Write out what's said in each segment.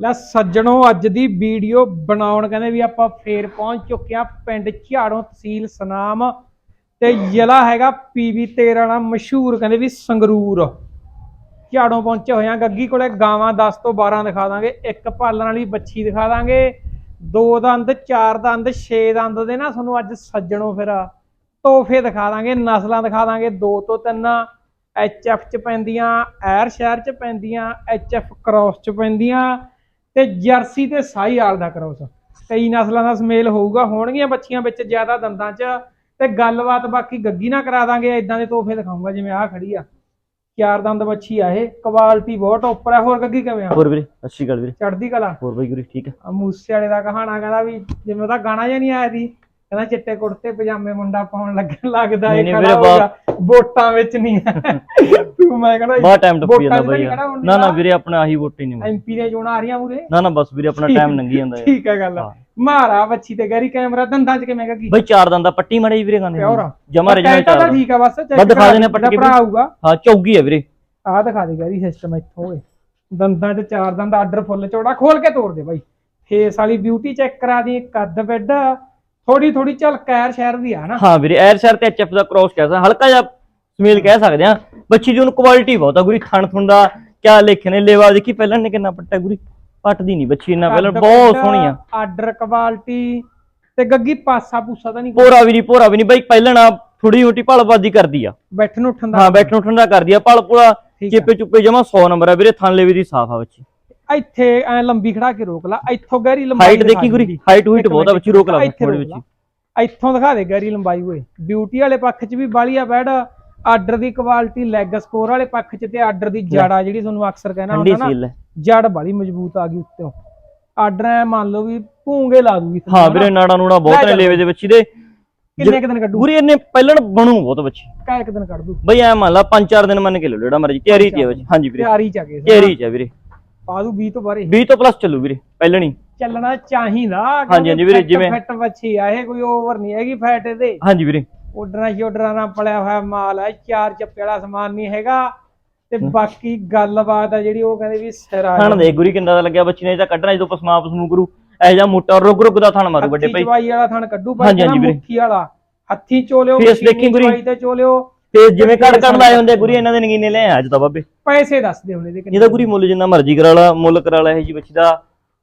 ਲੈ ਸੱਜਣੋ, ਅੱਜ ਦੀ ਵੀਡੀਓ ਬਣਾਉਣ ਕਹਿੰਦੇ ਵੀ ਆਪਾਂ ਫੇਰ ਪਹੁੰਚ ਚੁੱਕੇ ਆ ਪਿੰਡ ਝਾੜੋਂ ਤਹਿਸੀਲ ਸਨਾਮ ਤੇ ਜ਼ਿਲ੍ਹਾ ਹੈਗਾ ਪੀਵੀ 13 ਨਾਲ ਮਸ਼ਹੂਰ ਕਹਿੰਦੇ ਵੀ ਸੰਗਰੂਰ। ਝਾੜੋਂ ਪਹੁੰਚੇ ਹੋਏ ਆ ਗੱਗੀ ਕੋਲੇ ਗਾਵਾਂ 10 ਤੋਂ 12 ਦਿਖਾ ਦਾਂਗੇ, ਇੱਕ ਪਾਲਣ ਵਾਲੀ ਬੱਚੀ ਦਿਖਾ ਦਾਂਗੇ, ਦੋ ਦੰਦ, ਚਾਰ ਦੰਦ, ਛੇ ਦੰਦ ਦੇ ਨਾ ਤੁਹਾਨੂੰ ਅੱਜ ਸੱਜਣੋ ਫਿਰ ਤੋਹਫੇ ਦਿਖਾ ਦਾਂਗੇ, ਨਸਲਾਂ ਦਿਖਾ ਦਾਂਗੇ, ਦੋ ਤੋਂ ਤਿੰਨ ਐਚਐਫ ਚ ਪੈਂਦੀਆਂ, ਐਰ ਸ਼ਹਿਰ ਚ ਪੈਂਦੀਆਂ ਐਚਐਫ ਕ੍ਰਾਸ ਚ ਪੈਂਦੀਆਂ ਤੇ ਜਰਸੀ ਤੇ ਸਾਈਆਲ ਦਾ ਕ੍ਰਾਸ ਕਈ ਨਸਲਾਂ ਦਾ ਸਮੇਲ ਹੋਊਗਾ ਹੋਣਗੀਆਂ ਬੱਚੀਆਂ ਵਿੱਚ ਜ਼ਿਆਦਾ ਦੰਦਾਂ 'ਚ। ਤੇ ਗੱਲਬਾਤ ਬਾਕੀ ਗੱਗੀ ਨਾ ਕਰਾ ਦਾਂਗੇ ਇਦਾਂ ਦੇ ਤੋਹਫੇ ਦਿਖਾਉਂਗਾ ਜਿਵੇਂ ਆਹ ਖੜੀ ਆ। ਚਾਰ ਦੰਦ ਬੱਚੀ ਆ ਇਹ ਕੁਆਲਿਟੀ ਬਹੁਤ ਉੱਪਰ ਆ। ਹੋਰ ਗੱਗੀ ਕਿਵੇਂ ਆ? ਹੋਰ ਵੀਰੇ ਸ਼੍ਰੀ ਅਕਾਲ ਵੀਰੇ। ਚੜਦੀ ਕਲਾ? ਹੋਰ ਬਾਈ ਗੁਰੀ ਠੀਕ ਆ? ਮੂਸੇ ਵਾਲੇ ਦਾ ਕਹਾਣਾ ਕਹਿੰਦਾ ਵੀ ਜਿਵੇਂ ਉਹਦਾ ਗਾਣਾ ਜਿਹਾ ਨਹੀਂ ਆਇਆ ਸੀ ਕਹਿੰਦਾ ਚਿੱਟੇ ਕੁੜਤੇ ਪਜਾਮੇ ਮੁੰਡਾ ਪਾਉਣ ਲੱਗਣ ਲੱਗਦਾ ਇਹ ਖੜਾ ਹੋਊਗਾ। ਵੋਟਾਂ ਵਿੱਚ ਨਹੀਂ ਤੂੰ ਮੈਂ ਕਹਿੰਦਾ ਬਹੁਤ ਟਾਈਮ ਟੱਪੀ ਜਾਂਦਾ ਬਾਈ ਨਾ ਨਾ ਵੀਰੇ ਆਪਣਾ ਆਹੀ ਵੋਟ ਹੀ ਨਹੀਂ। ਐਮਪੀ ਦੀਆਂ ਚੋਣਾਂ ਆ ਰਹੀਆਂ ਮੂਰੇ ਨਾ ਨਾ ਬਸ ਵੀਰੇ ਆਪਣਾ ਟਾਈਮ ਲੰਗੀ ਜਾਂਦਾ ਠੀਕ ਹੈ ਗੱਲ। ਮਾਰਾ ਬੱਚੀ ਤੇ ਗੈਰੀ ਕੈਮਰਾ ਦੰਦਾਂ 'ਚ ਕਿਵੇਂ ਗੱਗੀ? ਬਾਈ ਚਾਰ ਦੰਦਾਂ ਪੱਟੀ ਮੜੇ ਵੀਰੇ ਆ। ਜਮਾ ਰਜਣਾ ਚਾਰ। ਠੀਕ ਆ ਬਸ ਬਸ ਦਿਖਾ ਦੇਣੇ ਦੇ, ਪੱਟ ਕੇ ਭਰਾ ਆਊਗਾ। ਹਾਂ ਚੌਗੀ ਹੈ ਵੀਰੇ। ਆਹ ਦਿਖਾ ਦੇ ਗੈਰੀ ਸਿਸਟਮ ਇੱਥੋਂ ਓਏ। ਦੰਦਾਂ 'ਚ ਚਾਰ ਦੰਦ ਆਰਡਰ ਫੁੱਲ ਚੌੜਾ ਖੋਲ ਕੇ ਤੋੜ ਦੇ ਬਾਈ। ਫੇਸ ਵਾਲੀ ਬਿਊਟੀ ਚੈੱਕ ਕਰਾ ਦੀ ਕੱਦ ਬੈੱਡ ਥੋੜੀ ਥੋੜੀ ਝਲਕੈਰ ਸ਼ਹਿਰ ਦੀ ਆ ਨਾ। ਹਾਂ ਵੀਰੇ ਐਰ ਸ਼ਹਿਰ ਤੇ ਐਚਐਫ ਦਾ ਕ੍ਰਾਸ ਕਹਿ ਹਲਕਾ ਜਿਹਾ ਸਮੇਲ ਕਹਿ ਸਕਦੇ ਆ ਬੱਚੀ ਦੀ ਉਹਨੂੰ ਕੁਆਲਿਟੀ ਬਹੁਤ ਆ ਗੁਰੀ ਥਣ ਥੁਣ ਦਾ ਕਿਆ ਲਿਖੇ ਨੇ ਲੇਵਾ ਦੇਖੀ ਪਹਿਲਾਂ ਨੇ ਕਿੰਨਾ ਪੱਟਾ ਗੁਰੀ? ਪੱਟਦੀ ਨਹੀਂ ਬੱਚੀ ਇੰਨਾ ਪਹਿਲਾਂ ਬਹੁਤ ਸੋਹਣੀ ਆ। ਆਰਡਰ ਕੁਆਲਿਟੀ ਤੇ ਗੱਗੀ ਪਾਸਾ ਪੂਸਾ ਤਾਂ ਨਹੀਂ ਪੋਰਾ ਵੀ ਨਹੀਂ ਪੋਰਾ ਵੀ ਨਹੀਂ। ਬਾਈ ਪਹਿਲਾਂ ਨਾ ਥੋੜੀ ਮੋਟੀ ਭਲਬਾਦੀ ਕਰਦੀ ਆ। ਬੈਠਣ ਉੱਠਣ ਦਾ। ਹਾਂ ਬੈਠਣ ਉੱਠਣ ਦਾ ਕਰਦੀ ਆ। ਭਲ ਪੂਰਾ। ਚਿੱਪੇ ਚੁੱਪੇ ਜਮਾ 100 ਨੰਬਰ ਆ ਵੀਰੇ ਥਣ ਲੇਵੇ ਦੀ ਸਾਫ਼ ਆ ਬੱਚੀ। ਇੱਥੇ ਐ ਲੰਬੀ ਖੜਾ ਕੇ ਰੋਕ ਲਾ। ਇੱਥੋਂ ਗਹਿਰੀ ਲੰਬਾਈ ਹਾਈਟ ਦਿਖਾ ਗੁਰੀ। ਹਾਈਟ ਹੂਈਟ ਇੱਕ ਬਹੁਤ ਆ ਬੱਚੀ ਰੋਕ ਲਾ ਇੱਥੇ ਥੋੜੀ ਬੱਚੀ। ਇੱਥੋਂ ਦਿਖਾ ਦੇ ਗਹਿਰੀ ਲੰਬਾਈ ਓਏ। ਬਿਊਟੀ ਵਾਲੇ ਪੱਖ 'ਚ ਵੀ ਬਾਲੀ ਆ ਬੈਡ। ਆਰਡਰ ਦੀ ਕੁਆਲਿਟੀ ਲੈਗ ਸਕੋਰ ਵਾਲੇ ਪੱਖ 'ਚ ਤੇ ਆਰਡਰ ਦੀ ਜੜ ਜਿਹੜੀ ਤੁਹਾਨੂੰ ਅਕਸਰ ਕਹਿਣਾ ਹੁੰਦਾ ਨਾ ਜੜ ਬਾਲੀ ਮਜ਼ਬੂਤ ਆ ਗਈ ਉੱਤੋਂ। ਆਰਡਰ ਐ ਮੰਨ ਲਓ ਵੀ ਭੂੰਗੇ ਲਾ ਦੂਗੀ ਹਾਂ? ਵੀਰੇ ਨਾੜਾ ਨੂੜਾ ਬਹੁਤ ਲੈ ਨੇ। ਲੇਵੇ ਦੇ ਬੱਚੀ ਦੇ। ਕਿੰਨੇ ਕੁ ਦਿਨ ਕੱਢੂ? ਗੁਰੀ ਇਹਨੇ ਪਹਿਲਾਂ ਬਣੂ ਬਹੁਤ ਬੱਚੀ ਕੁ ਦਿਨ ਕੱਢ ਦੂ। ਬਈ ਐ ਮੰਨ ਲਾ 5-4 ਦਿਨ ਮੰਨ ਕੇ ਲਓ ਜਿਹੜਾ ਮਰਜ਼ੀ। ਤਿਆਰੀ ਆ ਬੱਚੀ ਹਾਂਜੀ ਵੀਰੇ। ਤਿਆਰੀ ਚ ਆ ਗਏ ਤਿਆਰੀ ਚ ਆ ਵੀਰੇ। ਪਾ ਦੂ 20 ਤੋਂ ਬਾਰੇ 20 ਤੋਂ ਪਲੱਸ ਚੱਲੂ ਵੀਰੇ ਪਹਿਲਾਂ ਨਹੀਂ ਚੱਲਣਾ ਚਾਹੀਦਾ। ਹਾਂਜੀ, ਹਾਂਜੀ ਵੀਰੇ, ਜਿਵੇਂ- ਫਿੱਟ ਬੱਚੀ ਆ ਇਹ ਕੋਈ ਓਵਰ ਨਹੀਂ ਹੈਗੀ ਫੈਟ ਇਹਦੇ। ਹਾਂਜੀ ਵੀਰੇ। ਉਡਣਾ ਸ਼ੋਡਰਾਂ ਨਾਲ ਪਲਿਆ ਹੋਇਆ ਮਾਲ ਹੈ ਚਾਰ ਚੱਪੇ ਵਾਲਾ ਸਮਾਨ ਨਹੀਂ ਹੈਗਾ ਤੇ ਬਾਕੀ ਗੱਲਬਾਤ ਆ ਜਿਹੜੀ ਉਹ ਕਹਿੰਦੇ ਵੀ ਸਿਰਾ ਥਣ ਦੇ ਗੁਰੀ ਕਿੰਦਾ ਦਾ ਲੱਗਿਆ ਬੱਚੀ ਨੇ ਤਾਂ ਕੱਢਣਾ ਜਦੋਂ ਪਸਮਾ ਪਸਮੂ ਕਰੂ। ਐ ਜਾਂ ਮੋਟਾ ਰੁਕ ਰੁਕ ਦਾ ਥਣ ਮਾਰੂ ਵੱਡੇ ਭਾਈ। ਚਵਾਈ ਵਾਲਾ ਥਣ ਕੱਢੂ ਭਾਈ ਨਾ। ਮੁੱਠੀ ਵਾਲਾ। ਹੱਥੀ ਚੋਲਿਓ ਮਸ਼ੀਨੀ ਦੇਖੀ ਗੁਰੀ। ਤੇ ਚੋਲਿਓ। ਤੇ ਜਿਵੇਂ ਘੜ ਘੜ ਲਾਏ ਹੁੰਦੇ ਗੁਰੀ ਇਹਨਾਂ ਦੇ ਨਗੀਨੇ ਲੈ ਆ ਅੱਜ ਤਾਂ ਬਾਬੇ। ਪੈਸੇ ਦੱਸਦੇ ਹੁਣ ਇਹਦੇ ਗੁਰੀ ਮੁੱਲ ਜਿੰਨਾ ਮਰਜ਼ੀ ਕਰਾ ਲਾ ਮੁੱਲ ਕਰਾ ਲਾ ਇਹ ਜੀ ਬੱਚੀ ਦਾ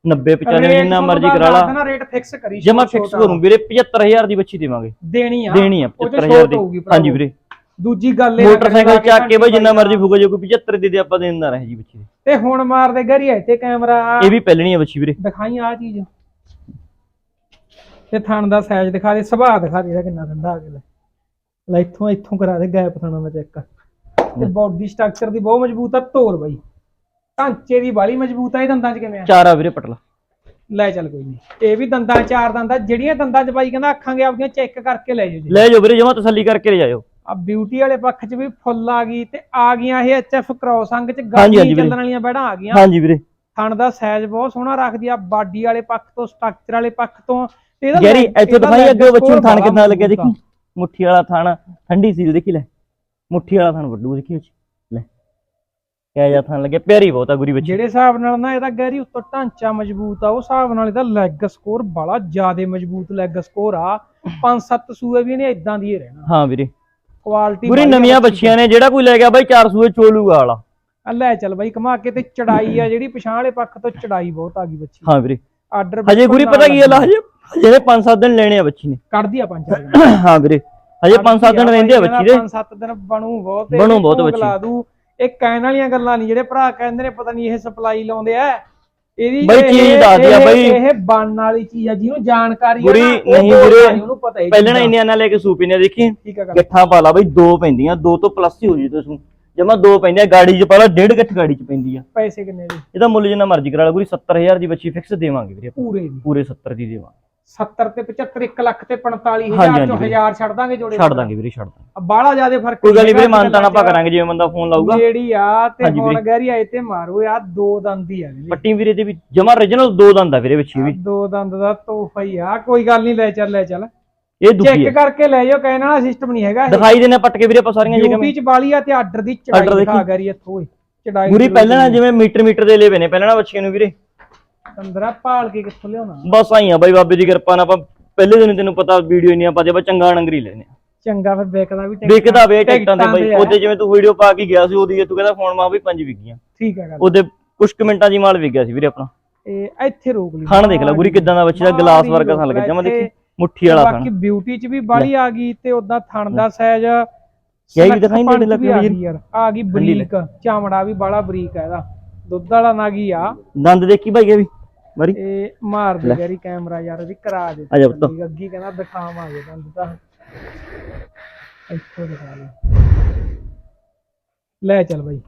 90 95 ਜਿੰਨਾ ਮਰਜ਼ੀ ਕਰਾ ਲਾ। ਨਾ ਰੇਟ ਫਿਕਸ ਕਰੀ ਜਮਾ। ਫਿਕਸ ਕਰੂੰ ਵੀਰੇ 75000 ਦੀ ਬੱਚੀ ਦੇਵਾਂਗੇ। ਦੇਣੀ ਆ। ਦੇਣੀ ਆ ਉਹ 'ਚ 75000 ਛੋਟ ਦੀ। ਹੋਊਗੀ ਭਰਾਵੋ। ਹਾਂਜੀ ਵੀਰੇ। ਦੂਜੀ ਗੱਲ ਇਹ ਮੋਟਰਸਾਈਕਲ ਚੱਕ ਕੇ ਬਈ ਜਿੰਨਾ ਮਰਜ਼ੀ ਫੂਗਾ ਜੇ ਕੋਈ 75 ਦੇ ਦੇ ਆਪਾਂ ਦੇਂਦਾ ਰਹੇ ਜੀ ਬੱਚੀ ਤੇ ਹੁਣ ਮਾਰਦੇ ਗਰੀ ਹੈ ਤੇ ਕੈਮਰਾ। ਇਹ ਵੀ ਪਹਿਲਣੀ ਆ ਬੱਚੀ ਵੀਰੇ। ਦਿਖਾਈ ਆ ਚੀਜ਼। ਤੇ ਥਣ ਦਾ ਸਾਈਜ਼ ਦਿਖਾ ਦੇ ਸੁਭਾਅ ਦਿਖਾ ਦੇ ਇਹਦਾ ਕਿੰਨਾ ਠੰਡਾ ਆ ਗਿਆ। ਲੈ ਲੈ ਇੱਥੋਂ ਇੱਥੋਂ ਕਰਾ ਦੇ ਗੈਪ ਥਣਾਂ ਦਾ ਚੈੱਕ ਤੇ ਬਾਡੀ ਸਟਰਕਚਰ ਦੀ ਬਹੁਤ ਮਜ਼ਬੂਤ ਆ ਤੋਰ ਬਾਈ। ਢਾਂਚੇ ਦੀ ਬਾਲੀ ਮਜ਼ਬੂਤ ਆ ਇਹ ਦੰਦਾਂ 'ਚ ਕਿਵੇਂ ਆ? ਚਾਰ ਆ ਵੀਰੇ ਪਟਲਾ। ਲੈ ਚੱਲ ਕੋਈ ਨਹੀਂ ਇਹ ਵੀ ਦੰਦਾਂ ਚਾਰ ਦੰਦਾਂ ਜਿਹੜੀਆਂ ਦੰਦਾਂ 'ਚ ਬਾਈ ਕਹਿੰਦਾ ਅੱਖਾਂਗੇ ਆਪਦੀਆਂ ਚੈੱਕ ਕਰਕੇ ਲੈ ਜਾਓ ਜੀ। ਲੈ ਜਾਓ ਵੀਰੇ ਜਮਾ ਤਸੱਲੀ ਕਰਕੇ ਲੈ ਜਾਇਓ। ਆ ਬਿਊਟੀ ਵਾਲੇ ਪੱਖ 'ਚ ਵੀ ਫੁੱਲ ਆ ਗਈ ਤੇ ਆ ਗਈਆਂ ਇਹ ਐਚਐਫ ਕ੍ਰੋਸ ਅੰਗ 'ਚ ਗਾਡੀ। ਚੱਲਣ ਵਾਲੀਆਂ ਬੈੜਾਂ ਆ ਗਈਆਂ। ਹਾਂਜੀ ਵੀਰੇ। ਥਣ ਦਾ ਸਾਈਜ਼ ਬਹੁਤ ਸੋਹਣਾ ਰੱਖਦੀ ਆ ਬਾਡੀ ਵਾਲੇ ਪੱਖ ਤੋਂ ਸਟਰਕਚਰ ਵਾਲੇ ਪੱਖ ਤੋਂ। ਤੇ ਇਹਦਾ leg- ਇੱਥੋਂ ਦਿਖਾਈ ਅੱਗੇ ਬੱਚੀ ਥਣ ਕਿੰਨਾ ਲੱਗਿਆ। ਦੇਖੀ। ਮੁੱਠੀ ਵਾਲਾ ਥਣ ਠੰਡੀ ਸੀ ਦੇਖੀ ਲੈ। ਮੁੱਠੀ ਵਾਲਾ ਥਣ ਵੱਡੂ ਦੇਖੀ ਲੈ ਕਿਆ ਜਾ ਥਣ ਲੱਗਿਆ ਪਿਆਰੀ ਬਹੁਤ ਆ ਗੁਰੀ ਬੱਚੀ। ਜਿਹੜੇ ਹਿਸਾਬ ਨਾਲ ਨਾ ਇਹਦਾ ਗੈਰੀ ਉੱਤੋਂ ਢਾਂਚਾ ਮਜ਼ਬੂਤ ਆ ਉਸ ਹਿਸਾਬ ਨਾਲ ਇਹਦਾ ਲੈਗ ਸਕੋਰ ਬੜਾ ਜ਼ਿਆਦਾ ਮਜ਼ਬੂਤ ਲੈਗ ਸਕੋਰ ਆ। ਪੰਜ ਸੱਤ ਸੂਏ ਵੀ ਨੇ ਇਦਾਂ ਦੀ ਹੀ ਰਹਿਣਾ। ਹਾਂ ਵੀਰੇ। ਕੁਆਲਿਟੀ ਗੁਰੀ ਨਵੀਆਂ ਬੱਚੀਆਂ ਨੇ ਜਿਹੜਾ ਕੋਈ ਲੈ ਗਿਆ ਬਾਈ 4 ਸੂਏ ਚੋਲੂਗਾ ਵਾਲਾ। ਆ ਲੈ ਚੱਲ ਬਾਈ ਘਮਾ ਕੇ ਤੇ ਚੜਾਈ ਆ ਜਿਹੜੀ ਪਛਾਣ ਵਾਲੇ ਪੱਖ ਤੋਂ ਚੜਾਈ ਬਹੁਤ ਆ ਗਈ ਬੱਚੀ। ਹਾਂ ਵੀਰੇ। ਆਰਡਰ ਹਜੇ ਗੁਰੀ ਪਤਾ ਕੀ ਗੱਲ ਆ ਹਜੇ ਹਜੇ 5-7 ਦਿਨ ਲੈਣੇ ਆ ਬੱਚੀ ਨੇ। ਕੱਢਦੀ ਆ ਪੰਜ ਚਾਰ ਹਾਂ ਵੀਰੇ। ਹਜੇ 5-7 ਦਿਨ ਰਹਿੰਦੇ ਆ ਬੱਚੀ ਦੇ। ਪੰਜ ਸੱਤ ਦਿਨ ਬਣੂ ਬਹੁਤ ਬਣੂ ਬਹੁਤ ਬੱਚੀ। ਲਾ ਦੂ ਇਹ ਕਹਿਣ ਵਾਲੀਆਂ ਗੱਲਾਂ ਨਹੀਂ ਜਿਹੜੇ ਭਰਾ ਕਹਿੰਦੇ ਨੇ ਪਤਾ ਨਹੀਂ ਇਹ ਸਪਲਾਈ ਲਾਉਂਦੇ ਆ। ਇਹਦੀ ਬਈ ਚੀਜ਼ ਦੱਸਦੀ ਆ ਬਈ। ਇਹ ਬਣਨ ਵਾਲੀ ਚੀਜ਼ ਆ ਜਿਹਨੂੰ ਜਾਣਕਾਰੀ ਉਹ ਨਹੀਂ ਨੀ, ਉਹਨੂੰ ਪਤਾ ਹੀ ਪਹਿਲਾਂ ਇੰਨੀਆਂ ਨਾਲ ਲੈ ਕੇ ਸੂਪੀ ਨੇ ਦੇਖੀ। ਗਿੱਠਾ ਪਾ ਲਾ ਬਈ ਦੋ ਪੈਂਦੀਆਂ ਦੋ ਤੋਂ ਪਲੱਸ ਹੀ ਹੋ ਜੀ ਤੁਸੀਂ ਜਮਾ ਦੋ ਪੈਂਦੀਆਂ ਗਾੜੀ 'ਚ ਪਾ ਲਾ ਡੇਢ ਗਿੱਠ ਗਾੜੀ 'ਚ ਪੈਂਦੀ ਆ। ਪੈਸੇ ਕਿੰਨੇ ਦੇ? ਇਹਦਾ ਮੁੱਲ ਜਿੰਨਾ ਮਰਜ਼ੀ ਕਰਾ ਲਾ ਗੁਰੀ 70000 ਦੀ ਬੱਚੀ ਫਿਕਸ ਦੇਵਾਂਗੇ ਵੀਰੇ। ਪੂਰੇ ਦੀ। ਪੂਰੇ 70 ਦੀ ਦੇਵਾਂਗੇ। 70 ਤੇ 75 1 ਲੱਖ ਤੇ 45000 ਹਾਂਜੀ, ਚੋਂ ਵੀਰੇ। 1000 ਛੱਡ ਦਾਂਗੇ ਜੋੜੇ ਛੱਡ ਦਾਂਗੇ ਵੀਰੇ ਛੱਡ ਦਾਂਗੇ। ਬਾਹਲਾ ਜ਼ਿਆਦਾ ਫ਼ਰਕ ਕੋਈ ਗੱਲ ਨਹੀਂ ਵੀਰੇ ਮਾਨਤਾ ਨਾ ਆਪਾਂ ਕਰਾਂਗੇ ਜਿਵੇਂ ਬੰਦਾ ਫੋਨ ਲਾਊਗਾ। ਜਿਹੜੀ ਆ ਤੇ ਹੁਣ। ਗਹਿਰੀ ਆਏ ਤੇ ਮਾਰੋ ਆ ਦੋ ਦੰਦ ਹੀ ਆ। ਪੱਟੀ ਵੀਰੇ ਦੇ ਵੀ ਜਮਾ origignal ਦੋ ਦੰਦ ਆ ਵੀਰੇ ਬੱਚੀ ਵੀ। ਦੋ ਦੰਦ ਦਾ ਤੋਹਫਾ ਹੀ ਆ। ਕੋਈ ਗੱਲ ਨਹੀਂ ਲੈ ਚੱਲ ਲੈ ਚੱਲ। ਇਹ ਦੁਖੀ ਚੈੱਕ ਕਰਕੇ ਲੈ ਜਾਓ ਕਹਿਣ ਵਾਲਾ ਸਿਸਟਮ ਨਹੀਂ ਹੈਗਾ ਦਿਖਾਈ ਦੇਣਾ ਪੱਟ ਕੇ ਵੀਰੇ ਆਪਾਂ ਸਾਰੀਆਂ ਜਗ੍ਹਾ ਯੂਪੀ ਚ ਬਾਲੀ ਆ ਤੇ ਆਰਡਰ ਦੀ ਚੜਾਈ ਦਿਖਾ। ਗਰੀ ਇੱਥੋਂ ਓਏ ਚੜਾਈ ਗੁਰੀ ਪਹਿਲਾਂ ਜਿਵੇਂ ਮੀਟਰ ਮੀਟਰ ਦੇ ਲੇਵੇ ਨੇ ਪਹਿਲਾਂ ਨਾ ਬੱਚੀਆਂ ਨੂੰ ਵੀਰੇ। ਅੰਦਰਾ ਭਾਲ ਕੇ ਕਿੱਥੋਂ ਲਿਆਉਣਾ? ਬਸ ਆਈਆਂ ਬਾਈ ਬਾਬੇ ਦੀ ਕਿਰਪਾ ਨਾਲ ਆਪਾਂ ਪਹਿਲੇ ਦਿਨ ਹੀ ਤੈਨੂੰ ਪਤਾ ਵੀਡੀਓ ਇੰਨੀਆਂ ਪਾਦੇ ਆਪਾਂ ਚੰਗਾ ਨੰਗਰੀ ਲੈਨੇ ਆ ਚੰਗਾ ਫਿਰ ਵਿਕਦਾ ਵੀ ਟਿਕਟਾਂ- ਵਿਕਦਾ ਵੇ ਟਿਕਟਾਂ ਤੇ ਬਾਈ ਆ। ਉਹਦੇ ਜਿਵੇਂ ਤੂੰ ਵੀਡੀਓ ਪਾ ਕੇ ਗਿਆ ਸੀ ਉਹਦੀ ਤੂੰ ਕਹਿੰਦਾ ਫੋਨ ਮਾ ਵੀ ਪੰਜ ਵਿਕੀਆਂ ਠੀਕ ਹੈ ਗੱਲ। ਉਹਦੇ ਕੁਝ ਕੁ ਮਿੰਟਾਂ ਦੀ ਮਾਲ ਵਿਕ ਗਿਆ ਸੀ ਵੀਰੇ ਆਪਣਾ। ਇਹ ਇੱਥੇ ਰੋਕ ਲਈ। ਖਾਣ ਦੇਖ ਲੈ ਗੁਰੀ ਕਿਦਾਂ ਦਾ ਬੱਚੇ ਦਾ ਗਲਾਸ ਵਰਗਾ ਥਣ ਰੋਕ ਲੱਗਾ ਜਮਾ ਲੈ ਦੇਖੀ। ਮੁੱਠੀ ਵਾਲਾ ਬਾਕੀ ਥਣ ਬਿਊਟੀ ਚ ਵੀ ਬਾਲੀ ਆ ਗਈ ਤੇ ਉਦਾਂ ਥਣ ਦਾ ਸਾਈਜ਼ ਕਿਆ ਹੀ ਦਿਖਾਈ ਨਹੀਂ ਲੱਗ ਆ ਰਹੀ ਯਾਰ ਆ ਗਈ ਬਰੀਕ। ਚਾਮੜਾ ਵੀ ਬਾਲਾ ਬਰੀਕ ਹੈ ਇਹਦਾ। ਦੁੱਧ ਵਾਲਾ ਨਾਗੀ ਆ? ਦੰਦ ਦੇਖੀ ਭਾਈ ਇਹ ਵੀ। ਮਰੀ? ਇਹ ਮਾਰ ਦੇ ਯਾਰੀ ਕੈਮਰਾ ਯਾਰ ਇਹਦੀ ਕਰਾ ਦੇ। ਆ ਜਾ ਪੁੱਤ। ਥੱਲੇ ਅੱਗੀ ਕਹਿੰਦਾ ਦਿਖਾਵਾਂਗੇ ਤੁਹਾਨੂੰ ਤਾਂ। ਇੱਥੋਂ ਦਿਖਾ ਲੈ ਲੈ ਚੱਲ ਬਾਈ।